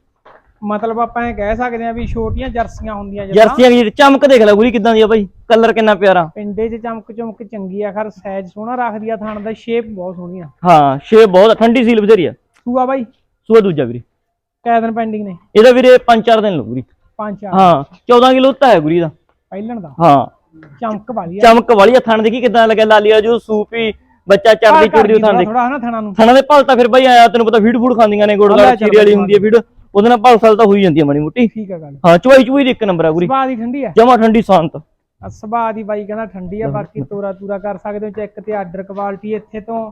ਮਤਲਬ ਆਪਾਂ ਇਹ ਕਹਿ ਸਕਦੇ ਆ ਵੀ ਛੋਟੀਆਂ ਜਰਸੀਆਂ ਹੁੰਦੀਆਂ ਜਰਸੀਆਂ ਦੀ ਚਮਕ ਦੇਖ ਲੈ ਗੁਰੀ ਕਿਦਾਂ ਦੀ ਆ ਬਾਈ। ਕਲਰ ਕਿੰਨਾ ਪਿਆਰਾ। ਪਿੰਡੇ 'ਚ ਚਮਕ ਚਮਕ ਚੰਗੀ ਆ ਖਰ ਸਾਈਜ਼ ਸੋਹਣਾ ਰੱਖਦੀ ਆ ਥਣ ਦਾ ਸ਼ੇਪ ਬਹੁਤ ਸੋਹਣੀ ਆ। ਹਾਂ ਸ਼ੇਪ ਬਹੁਤ ਠੰਡੀ ਸੀਲ ਬਥੇਰੀ ਆ। ਸੂਆ ਬਾਈ? ਸੂਆ ਦੂਜਾ ਵੀਰੇ। ਕੈ ਦਿਨ ਪੈਂਡਿੰਗ ਨੇ? ਇਹਦਾ ਵੀਰੇ 5-4 ਦਿਨ ਪੰਜ ਚਾਰ। ਹਾਂ 14 ਕਿਲੋ ਤਾਂ ਹੈ ਗੁਰੀ ਦਾ ਪਹਿਲਣ ਦਾ? ਹਾਂ। ਚਮਕ ਵਾਲੀ ਆ। ਚਮਕ ਵਾਲੀ ਆ ਥਣ ਦੇਖੀ ਕਿਦਾਂ ਲੱਗਿਆ ਲਾਲੀਆ ਜੋ ਸੂਪੀ ਬੱਚਾ ਚੜਦੀ ਚੁੜਦੀ ਥਣ ਦੇ ਥਣਾ ਨੂੰ। ਥਣਾਂ ਦੇ ਭਲ ਤਾਂ ਫਿਰ ਬਾਈ ਆਇਆ ਤੈਨੂੰ ਪਤਾ ਫੀਡ ਫੂਡ ਖਾਂਦੀਆਂ ਨੇ ਗੋੜ ਚੱਲ ਚੀਰੇ ਵਾਲੀ ਹੁੰਦੀ ਹੈ ਫੀਡ ਉਹਦੇ ਨਾਲ ਭਲ ਸਲ ਤਾਂ ਹੋਈ ਜਾਂਦੀ ਹੈ ਮਾੜੀ ਮੁੱਟੀ। ਠੀਕ ਆ ਗੱਲ। ਹਾਂ ਚੁਆਈ ਚੁਆਈ ਦੀ ਇੱਕ ਨੰਬਰ ਆ ਗੁਰੀ ਸੁਭਾਅ ਦੀ ਠੰਡੀ ਆ? ਜਮਾ ਠੰਡੀ ਸ਼ਾਂਤ। ਆ ਸੁਭਾਅ ਦੀ ਬਾਈ ਕਹਿੰਦਾ ਠੰਡੀ ਆ ਬਾਕੀ ਤੋਰਾ ਤੂਰਾ ਕਰ ਸਕਦੇ ਹੋ ਚੈੱਕ ਤੇ ਆਰਡਰ ਕੁਆਲਿਟੀ ਇੱਥੇ ਤੋਂ।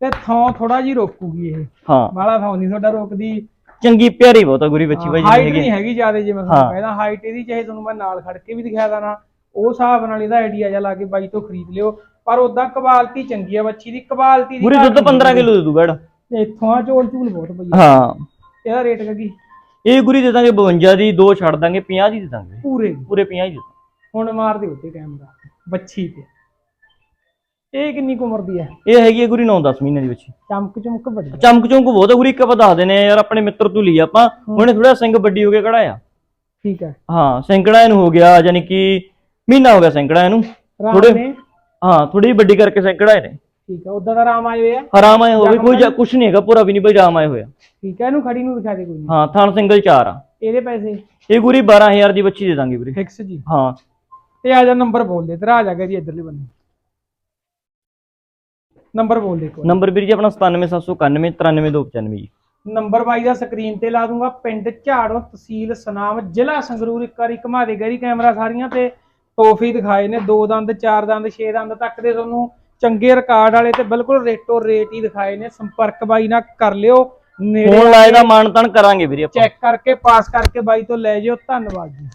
ਤੇ ਥੋਂ ਥੋੜਾ ਜੀ ਰੋਕੂਗੀ ਇਹ। ਹਾਂ। ਬਾਲਾ ਥਾਂ ਨਹੀਂ ਤੁਹਾਡਾ ਰੋਕਦੀ। ਚੰਗੀ ਪਿਆਰੀ ਬਹੁਤ ਆ ਗੁਰੀ ਬੱਚੀ ਬਾਈ ਜਿਹੜੀ ਨਹੀਂ ਹੈਗੀ ਜ਼ਿਆਦਾ ਹਾਂ। ਤੁਹਾਨੂੰ ਕਹਿੰਦਾ। ਹਾਈਟ ਇਹਦੀ ਚਾਹੇ ਤੁਹਾਨੂੰ ਮੈਂ ਨਾਲ ਖੜ ਕੇ ਵੀ ਦਿਖਾ ਦਾਂ ਉਹ ਹਿਸਾਬ ਨਾਲ ਇਹਦਾ ਆਈਡੀਆ ਜਿਹਾ ਲਾ ਕੇ ਬਾਈ ਤੋਂ ਖਰੀਦ ਲਿਓ। ਪਰ ਉਦਾਂ ਕੁਆਲਿਟੀ ਚੰਗੀ ਆ ਬੱਚੀ ਦੀ। ਕੁਆਲਿਟੀ ਦੀ ਗੁਰੀ ਦੁੱਧ 15 ਕਿਲੋ ਦੇ ਦੂ ਬੈੜ ਇੱਥੋਂ ਆ ਝੋਲ ਝੂਲ ਬਹੁਤ ਪਈ ਆ। ਹਾਂ। ਇਹਦਾ ਰੇਟ ਲੱਗੀ ਇਹ ਗੁਰੀ ਦੇ ਦਾਂਗੇ 52 ਦੀ ਦੋ ਛੱਡ ਦਾਂਗੇ 50 ਦੀ ਦੇ ਦਾਂਗੇ। ਪੂਰੇ ਪੂਰੇ 50 ਦੀ ਦੇ ਦਾਂਗੇ। ਹੁਣ ਮਾਰ ਦੇ ਉੱਤੇ ਕੈਮਰਾ ਬੱਚੀ ਤੇ। ਇਹ ਕਿੰਨੀ ਕੁ ਉਮਰ ਦੀ ਹੈ? ਇਹ ਹੈਗੀ ਹੈ ਗੁਰੀ 9-10 ਮਹੀਨੇ ਦੀ ਬੱਚੀ। ਚਮਕ ਚਮਕ ਵੱਡੀ ਹੈ। ਚਮਕ ਚਮਕ ਬਹੁਤ ਆ ਗੁਰੀ ਇੱਕ ਆਪਾਂ ਦੱਸ ਦਿੰਦੇ ਯਾਰ ਆਪਣੇ ਮਿੱਤਰ ਤੋਂ ਲਈ ਆਪਾਂ। ਉਹਨੇ ਥੋੜਾ ਸਿੰਘ ਵੱਡੀ ਹੋ ਕੇ ਕਢਾਇਆ ਠੀਕ ਹੈ। ਹਾਂ ਸਿੰਕੜਾ ਇਹਨੂੰ ਹੋ ਗਿਆ ਯਾਨੀ ਕਿ ਮਹੀਨਾ ਹੋ ਗਿਆ ਸਿੰਕੜਾ ਇਹਨੂੰ। ਰਾਮ ਥੋੜੇ ਨੇ। ਹਾਂ ਥੋੜੀ ਵੱਡੀ ਕਰਕੇ ਸਿੰਕੜਾ ਇਹਨੇ। ਠੀਕ ਹੈ ਉਦਾਂ ਦਾ ਰਾਮ ਆਏ ਹੋਏ ਆ। ਆਰਾਮ ਆਏ ਹੋਵੇ ਕੋਈ ਕੁਝ ਨਹੀਂ ਹੈਗਾ ਪੂਰਾ ਵੀ ਨਹੀਂ ਬਈ ਰਾਮ ਆਏ ਹੋਇਆ ਠੀਕ ਹੈ ਇਹਨੂੰ ਖੜੀ ਨੂੰ ਦਿਖਾ ਦੇ ਕੋਈ ਨਹੀਂ ਹਾਂ ਥਣ ਸਿੰਗਲ 4 ਆ। ਇਹਦੇ ਪੈਸੇ? ਇਹ ਗੁਰੀ 12000 ਦੀ ਬੱਚੀ ਦੇ ਦਾਂਗੇ ਵੀਰੇ। ਫਿਕਸ ਜੀ? ਹਾਂ। ਤੇ ਆ ਜਾ ਨੰਬਰ ਬੋਲ ਦੇ ਤੇਰਾ ਆ ਜਾਗਾ ਜੀ ਇਧਰਲੇ ਬੰਨੇ। ਨੰਬਰ ਬੋਲ ਦੇ ਕੋਈ ਨੰਬਰ ਵੀਰ ਜੀ ਆਪਣਾ 97791 93295 ਜੀ। ਨੰਬਰ ਬਾਈ ਦਾ ਸਕਰੀਨ ਤੇ ਲਾ ਦੂੰਗਾ ਪਿੰਡ ਝਾੜੋ ਤਹਿਸੀਲ ਸਨਾਮ ਜ਼ਿਲ੍ਹਾ ਸੰਗਰੂਰ। ਇੱਕ ਵਾਰੀ ਘੁਮਾ ਦੇ ਗਰੀ ਕੈਮਰਾ ਸਾਰੀਆਂ ਤੇ ਤੋਹਫੇ ਦਿਖਾਏ ਨੇ ਦੋ ਦੰਦ ਚਾਰ ਦੰਦ ਛੇ ਦੰਦ ਤੱਕ ਦੇ ਤੁਹਾਨੂੰ। ਚੰਗੇ ਰਿਕਾਰਡ ਵਾਲੇ ਤੇ ਬਿਲਕੁਲ ਰੇਟੋ ਰੇਟ ਹੀ ਦਿਖਾਏ ਨੇ ਸੰਪਰਕ ਬਾਈ ਨਾਲ ਕਰ ਲਿਓ ਨੇੜੇ ਫੋਨ ਲਾਏ ਦਾ ਤਾਨ ਕਰਾਂਗੇ ਵੀਰੇ ਆਪਾਂ। ਚੈੱਕ ਕਰਕੇ ਪਾਸ ਕਰਕੇ ਬਾਈ ਤੋਂ ਲੈ ਜਿਓ ਧੰਨਵਾਦ ਜੀ।